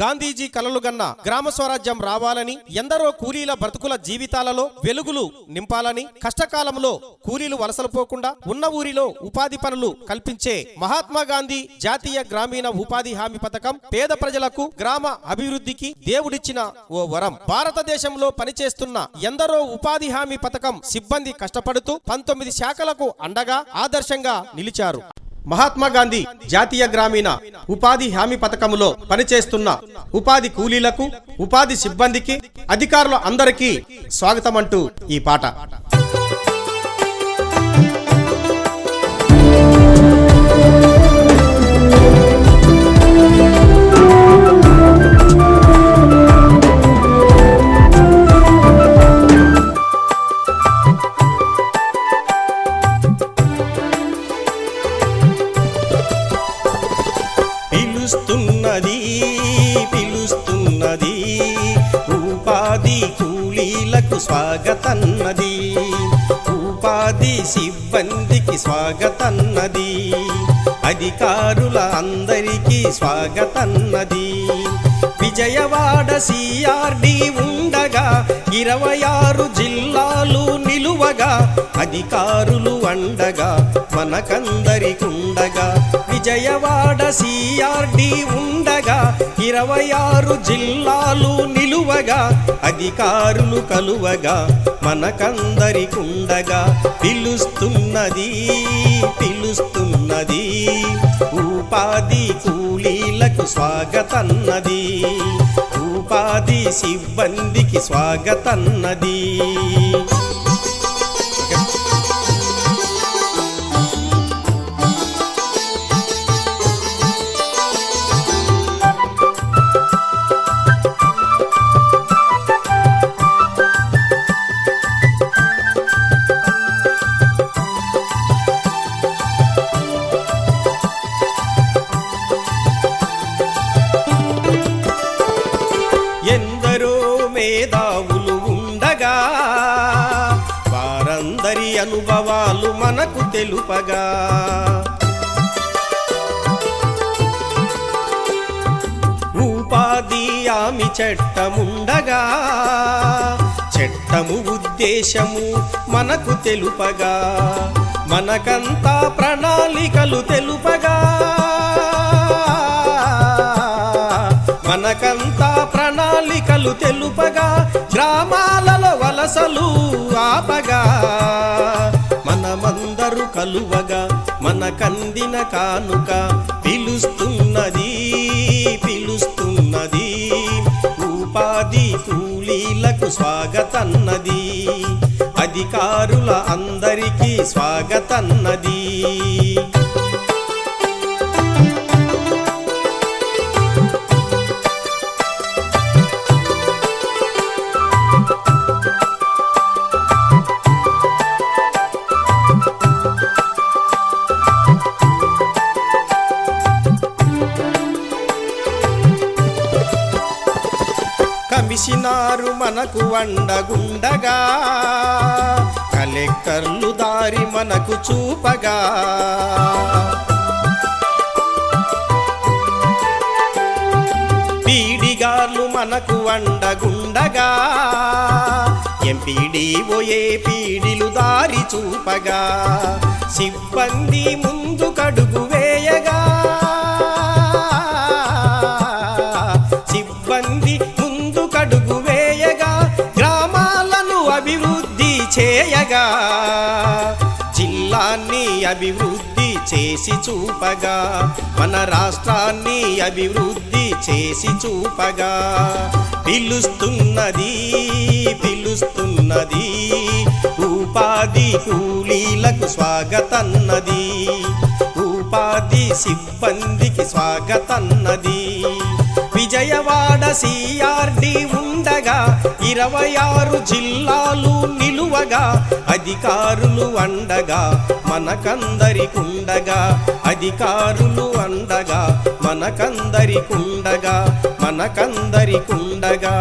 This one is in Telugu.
గాంధీజీ కలలు గన్న గ్రామ స్వరాజ్యం రావాలని ఎందరో కూలీల బ్రతుకుల జీవితాలలో వెలుగులు నింపాలని కష్టకాలంలో కూలీలు వలసలు పోకుండా ఉన్న ఊరిలో ఉపాధి పనులు కల్పించే మహాత్మా గాంధీ జాతీయ గ్రామీణ ఉపాధి హామీ పథకం పేద ప్రజలకు గ్రామ అభివృద్ధికి దేవుడిచ్చిన ఓ వరం. భారతదేశంలో పనిచేస్తున్న ఎందరో ఉపాధి హామీ పథకం సిబ్బంది కష్టపడుతూ పంతొమ్మిది శాఖలకు అండగా ఆదర్శంగా నిలిచారు. మహాత్మా గాంధీ జాతీయ గ్రామీణ ఉపాధి హామీ పథకంలో పనిచేస్తున్న ఉపాధి కూలీలకు ఉపాధి సిబ్బందికి అధికారుల అందరికీ స్వాగతం అంటూ ఈ పాట. సిబ్బందికి స్వాగతన్నది. అధికారుల అందరికీ స్వాగతన్నది. విజయవాడ సిఆర్డి ఉండగా ఇరవై ఆరు జిల్లాలు నిలువగా అధికారులు అండగా మనకందరికుండగా విజయవాడ సిఆర్డి ఉండగా ఇరవై ఆరు జిల్లాలు నిలువగా అధికారులు కలువగా మనకందరికుండగా పిలుస్తున్నది పిలుస్తున్నది. ఉపాధి కూలీలకు స్వాగతన్నది ఉపాధి సిబ్బందికి స్వాగతన్నది. మనకు తెలుపగా. ఉపాధి ఆమె చట్టముండగా చట్టము ఉద్దేశము మనకు తెలుపగా మనకంతా ప్రణాళికలు తెలుపగా. మనకంతా ప్రణాళికలు తెలుపగా గ్రామాలలో వలసలు ఆపగా. కలువగా మన మనకందిన కానుక పిలుస్తున్నది పిలుస్తున్నది. ఉపాధి కూలీలకు స్వాగతన్నది అధికారుల అందరికీ స్వాగతన్నది. కమిషనారు మనకు వండగుండగా. కలెక్టర్లు దారి మనకు చూపగా. పీడిగార్లు మనకు వండగుండగా. ఎంపీడీఓ ఏ పీడిలు దారి చూపగా. సిబ్బంది ముందు కడు చేయగా జిల్లాన్ని అభివృద్ధి చేసి చూపగా మన రాష్ట్రాన్ని అభివృద్ధి చేసి చూపగా. పిలుస్తున్నది పిలుస్తున్నది ఉపాధి కూలీలకు స్వాగతన్నది ఉపాధి సిబ్బందికి స్వాగతన్నది. విజయవాడ సిఆర్డి ఉండగా ఇరవై ఆరు జిల్లాలు నిలువగా అధికారులు అండగా మనకందరికుండగా అధికారులు అండగా మనకందరికుండగా మనకందరికుండగా.